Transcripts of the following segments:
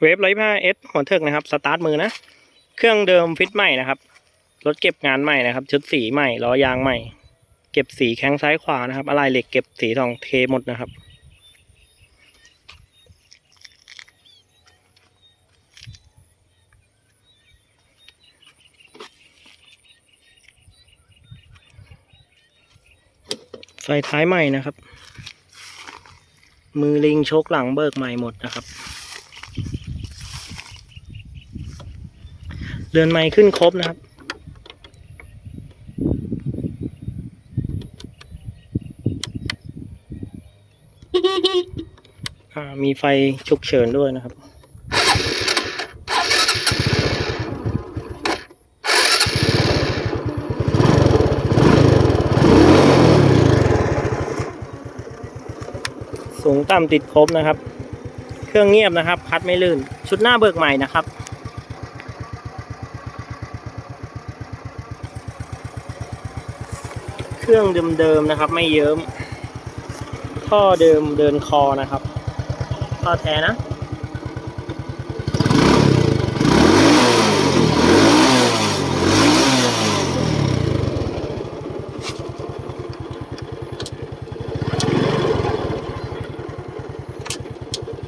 เวฟร้อยห้าเอสหัวเถิกนะครับ สตาร์ทมือนะ เครื่องเดิมฟิตใหม่นะครับ รถเก็บงานใหม่นะครับ ชุดสีใหม่ล้อยางใหม่ เก็บสีแข้งซ้ายขวานะครับ อะไรเหล็กเก็บสีทองเทหมดนะครับ ไฟท้ายใหม่นะครับ มือลิงชกหลังเบิกใหม่หมดนะครับ เรือนไม้ขึ้นครบนะครับ มีไฟฉุกเฉินด้วยนะครับสูงต่ำติดครบนะครับ เครื่องเงียบนะครับ พัดไม่ลื่น ชุดหน้าเบิกใหม่นะครับ เครื่องเดิมๆนะครับ ไม่เยิ้ม ท่อเดิมเดินคอนะครับ ท่อแท้นะ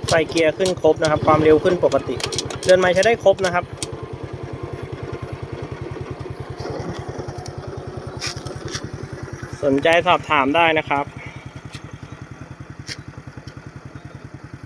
ไฟเกียร์ขึ้นครบนะครับ ความเร็วขึ้นปกติ เดินไม้ใช้ได้ครบนะครับ สนใจสอบถามได้นะครับ